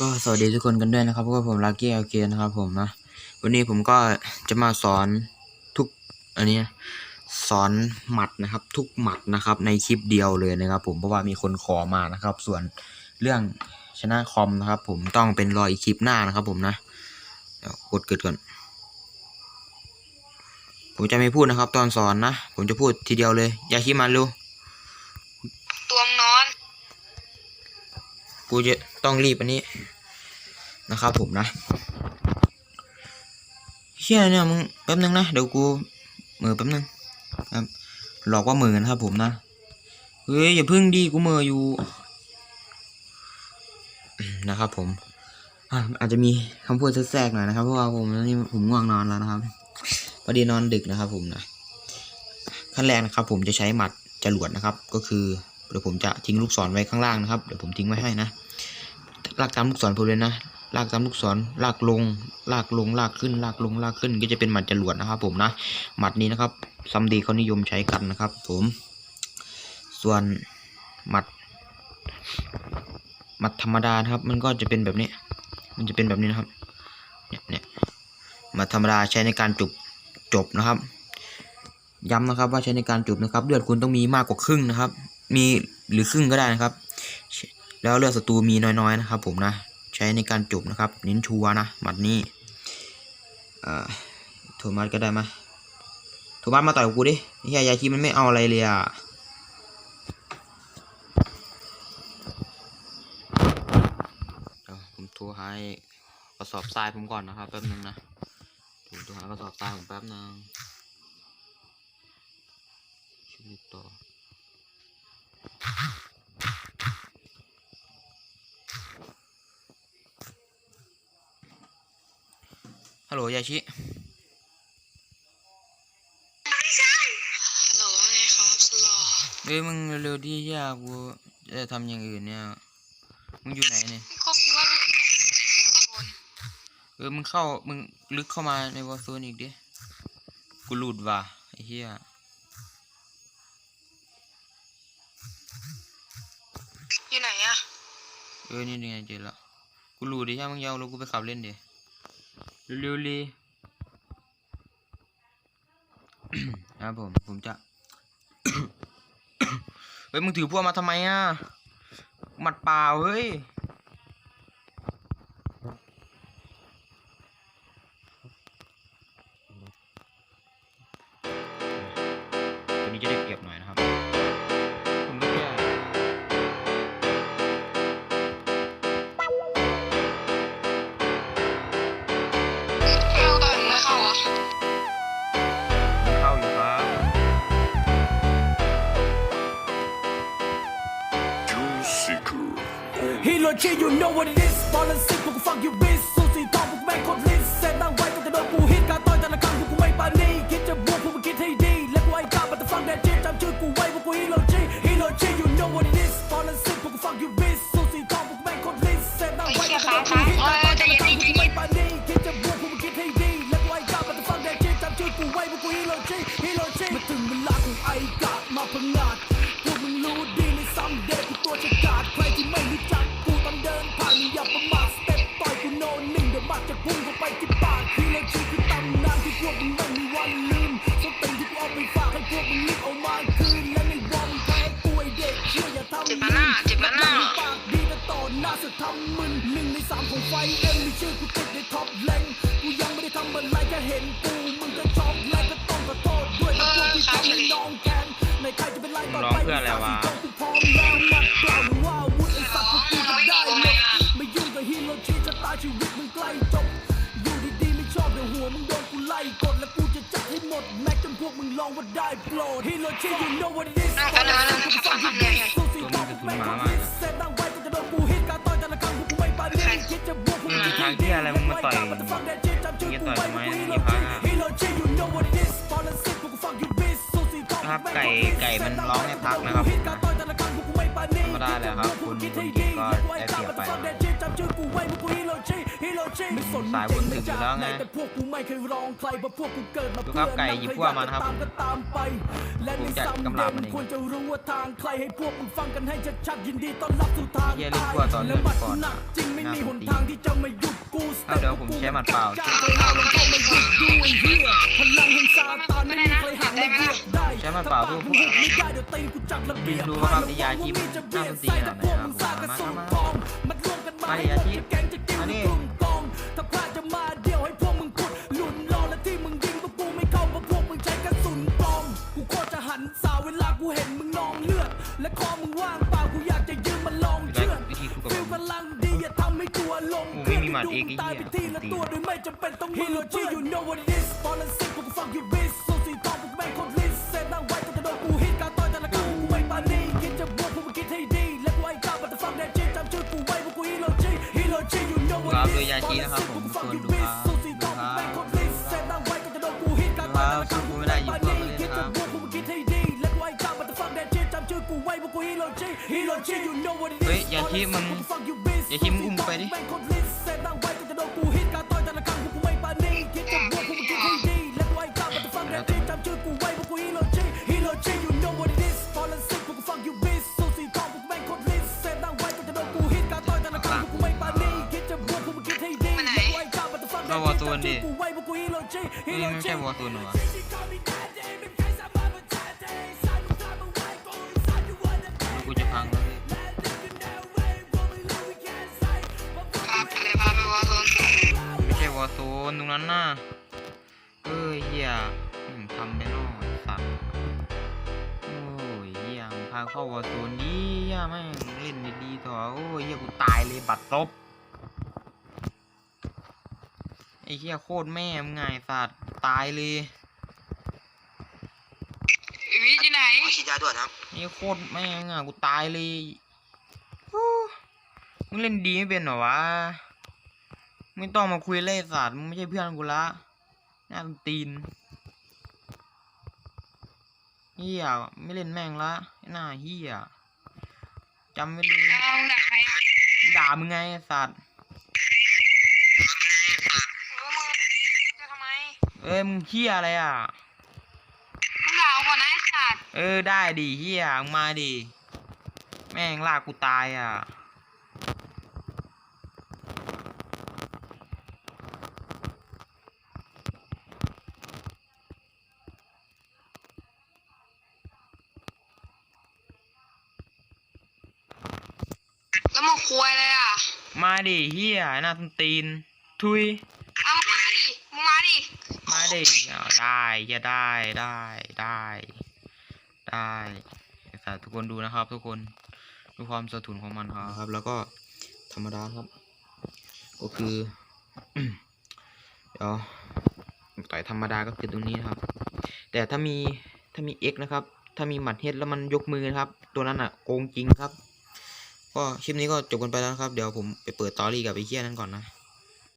ก็สวัสดีทุกคนกันด้วยนะครับกบผมลักกี้เอลเกนะครับผมนะ วันนี้ผมก็จะมาสอนทุกอันนี้สอนหมัดนะครับ ทุกหมัดนะครับ ในคลิปเดียวเลยนะครับ ผมเพราะว่ามีคนขอมานะครับ ส่วนเรื่องชนะคอมนะครับ ผมต้องเป็นรออีกคลิปหน้านะครับ ผมนะเดี๋ยวกดเกิดก่อนผมจะไม่พูดนะครับ ตอนสอนนะ ผมจะพูดทีเดียวเลย อย่าคิดมันเร็ว กูจะต้องรีบอันนี้นะครับผมนะเชี่ยเนี่ยมึงแป๊บนึงนะเดี๋ยวกูมือแป๊บนึงครับหลอกว่ามือนะครับผมนะเฮ้ยอย่าพึ่งดีกูมืออยู่นะครับ ผมอาจจะมีคำพูดแทรกๆหน่อยนะครับเพราะว่าผมนี่ผมง่วงนอนแล้วนะครับพอดีนอนดึกนะครับ ผมนะขั้นแรกนะครับ ผมจะใช้หมัดจรวดนะครับ ก็คือ เดี๋ยวผมจะทิ้งลูกศรไว้ข้างล่างนะครับ เดี๋ยวผมทิ้งไว้ให้นะ ลากตามลูกศรผมเลยนะ ลากตามลูกศร ลากลง ลากลง ลากขึ้น ลากลง ลากขึ้น ก็จะเป็นหมัดจรวดนะครับ ผมนะ หมัดนี้นะครับซัมดีเขานิยมใช้กันนะครับ ผม ส่วนหมัด หมัดธรรมดาครับ มันก็จะเป็นแบบนี้ มันจะเป็นแบบนี้นะครับ เนี่ยเนี่ยหมัดธรรมดาใช้ในการจุบจบนะครับย้ำนะครับว่าใช้ในการจุบนะครับ เลือดคุณต้องมีมากกว่าครึ่งนะครับ มีหรือครึ่งก็ได้นะครับ แล้วเลือดศัตรูมีน้อยๆนะครับ ผมนะใช้ในการจุบนะครับ เน้นชัวนะหมัดนี้เอ่อโทมัสก็ได้มาโทมัสมาต่อยกูดิเฮียยาคีมันไม่เอาอะไรเลยอะเดี๋ยวผมโทรหาไอ้กระสอบทรายผมก่อนนะครับแป๊บนึงนะผมโทรหากระสอบทรายผมแป๊บนึงชีวิตต่อ ฮัลโหลยาชิฮัลโหลว่าไงครับสลอเฮ้ยมึงเร็วๆดิยากูจะทำอย่างอื่นเนี่ย มึงอยู่ไหนเนี่ย ก็คือว่าคนเออมึงเข้ามึงลึกเข้ามาในวอลโซนอีกดิ กูหลุดว่ะไอ้เหี้ย อยู่ไหนอะเออนี่ไงเจอละกูหลุดดิย่ามึงอยาวแล้วกูไปขับเล่นดิ เร็วๆเลยนะครับผมผมจะ เฮ้ยมึงถือพวกมาทำไมอะหมัดเปล่าเฮ้ย ฮีโร่ชี you know what it is บอลลันซิกพวกกูฟังยูบิสสู้สีทองพวกแม่งโคตรลิสเซตตั้งไว้ก็จะโดนกูฮิตการต่อยแต่ละครั้งพวกกูไม่ปานีคิดจะบวกพวกมึงคิดให้ดีและกูไอ้กล้าบัตรฟังแดนจีจำชื่อกูไว้พวกกูฮีโร่ชีฮีโร่ชี you know what it is บอลลันซิกพวกกูฟังยูบิสสู้สีทองพวกแม่งโคตรลิสเซตตั้งไว้ก็จะโดนกูฮิตการต่อยแต่ละครั้งพวกกูไม่ปานีคิดจะบวกพวกมึงคิดให้ดีและกูไอ้กล้าบัตรฟังแดนจีจำชื่อกูไว้พวกกูฮีโร่ชีฮีโร่ชีมาถึงเวลาของไอ้กา สามของไฟเอ็มมีชื่อกูติดในท็อปแรงกูยังไม่ได้ทำอะไรแค่เห็นกูมึงก็ช็อกและก็ต้องขอโทษด้วยนะพวกที่ทำให้น้องแกนในใครจะเป็นไรต่อร้องไปเพื่ออะไรวะกูพร้อมแล้วมัดเปล่าหรือว่าอาวุธไอ้สัตว์พวกกูจะได้หมดไม่ยุ่งกับฮีโร่ชีชะตาชีวิตมึงใกล้จบอยู่ดีๆไม่ชอบเดี๋ยวหัวมึงโดนกูไล่กดและกูจะจัดให้หมดแม็กจนพวกมึงลองว่าได้โปรดฮีโร่ชี you know what it is นั่งกันเลยนั่งกันฟังคำเนี่ยสู้สีทองพวกแม่งคนลิสเซตตั้งไว้ พี่อะไรมึงมาต่อยมันจะฟังแดนจีจำชื่อกูไว้พวกกูฮีโร่มึงชีจะต่อยทำไมฮีโร่ชี you know what it is ตอนนั้นสิพวกกูฟังยูบิสสู้สีทองพวกม่งคนลิสไก่ไก่มันร้องให้พักนะครับฮิตการต่อยแต่แต่ละครั้งพวกกูไม่ปานีธรรมดาแหละครับคุณคุณกิ๊กก็ได้เปรียบไปนะครับจำชื่อกูไว้พวกกูฮิโรชิฮิโรชิไม่สนสายบุญถึงอยู่แล้วไงแต่พวกกูไม่เคยรองใครเพราะพวกกูเกิดมาดูเพื่ครับอไก่หยิบพวกมานะครับตามก็ตามไปและในผมจัดซ้ำกำลังมันเองควรจะรู้ว่าทางใครให้พวกมึงฟังกันให้ชัดๆยินดีต้อนรับสู่ทางเหี้ยเล่นพวกตอนเริ่และมบัดก่อนหนักจริงไม่มีน่าหสนนตีทางที่จะไม่หยุดกูเอาเดี๋ยวผมใช้หมัดเปล่าเคยห้าวแล้วก็ไม่หยุดด้วยเฮียพลังแห่งซาตานไม่มีใครหักไม่เรียกได้ใช้หมัดเปล่าเพื่อพวกไม่ได้เดี๋ยวตีนกูจัดระเบียบดูว่าความตียาชีพน่าสนตีขนาดไหนครับผมมามามามันรวมกันมามาดิอาชีพแกงจะกิ้วมาดิกลุ่มกองถ้ มึงนองเลือด และคอมึงว่างเปล่ากูอยากจะยืมมันลองเชือดวิธีคุยกับฟิลผมกำลังดีอย่าทำให้ตัวลงโอ้เคลื่อนไม่มีหมัดดูอีกมึงไอ้ตายเหี้ไปยทีละตัวโดยไม่จำเป็นต้องมือที่ you know what it is ตอนนั้นสิพวกกูฟังอยู่บิสสูสีทองพวกแม่งโคตรลิสเซฟนั่งไว้ก็จะโดนกูฮิตการต่อยแต่ละครั้งกูไม่ปานีคิดจะบวกพวกมึงคิดให้ดี และกูไอ้ก้าวมันจะฟังแน่จริงจำชื่อกูไว้พวกกูฮิโรชิฮิโรชิ you know what ครับ it โด is ยยาชีนะครับผมตอนนั้นทุสิกพวคก ดนกูฮิตการต่อยแต่ละครั้งพวกกูไม่ปานีคิดจะบวกพวกมึงคิดให้ดีและกูไอ้ก้าวมันจะฟังแน่จริงจำชื่อกูไว้พวกกูฮิโรชิฮิโรชิ you know what it is ตอนนั้นสิพวกกูฟังอยู่บิสสูสีทองพวกแม่งโคตรลิสเซฟนั่งไว้ก็จะโดนกูฮิตการต่อยแต่ละครั้งพวกกูไม่ปานีคิดจะบวกพวกมึงคิดให้ดีและกูไอ้ ไม่ใช่วอลตูนตรงนั้นน่ะเอ้ยเฮียมึงทำไปนอกสัตว์โอ้ยเฮียมึงพาเข้าวอลตูนดีเฮียแม่งเล่นดีๆเถอะโอ้ยเฮียกูตายเลยบัตรซบไอ้เฮียโคตรแม่มึงไงสัตว์ตายเลยวิที่ไหนฉีดยาด่วนครับนี่โคตรแม่งอะกูตายเลยมึงเล่นดีไม่เป็นหรอวะ ไม่ต้องมาคุยเล่สัตว์มึงไม่ใช่เพื่อนกูละหน้าตีนเฮียไม่เล่นแม่งละไอ้หน้าเฮียจำไว้เลยเอาไหนกูด่ามึงไงไอ้สัตว์เออมึงจะทำไมเอ้ยมึงเฮียอะไรอะมึงด่าเอาก่อนนะไอ้สัตว์เออได้ดิเฮียมึงมาดิแม่งลากกูตายอะ แล้วมึงคุยเลยอะ มาดิเฮียหน้าต้นตีน ทุย เอามึงมาดิมึงมาดิมาดิเอาได้จะได้ได้ได้ได้ไอ้สัตว์ทุกคนดูนะครับ ทุกคนดูความสะทุนของมันครับ แล้วก็ธรรมดาครับ ก็คือเดี๋ยวต่อยธรรมดาก็คือตรงนี้นะครับ แต่ถ้ามีถ้ามี X นะครับ ถ้ามีหมัดเฮ็ดแล้วมันยกมือนะครับ ตัวนั้นอะโกงจริงครับ ก็คลิปนี้ก็จบกันไปแล้วครับ เดี๋ยวผมไปเปิดตอรี่กับไอ้เคี้ยนั้นก่อนนะ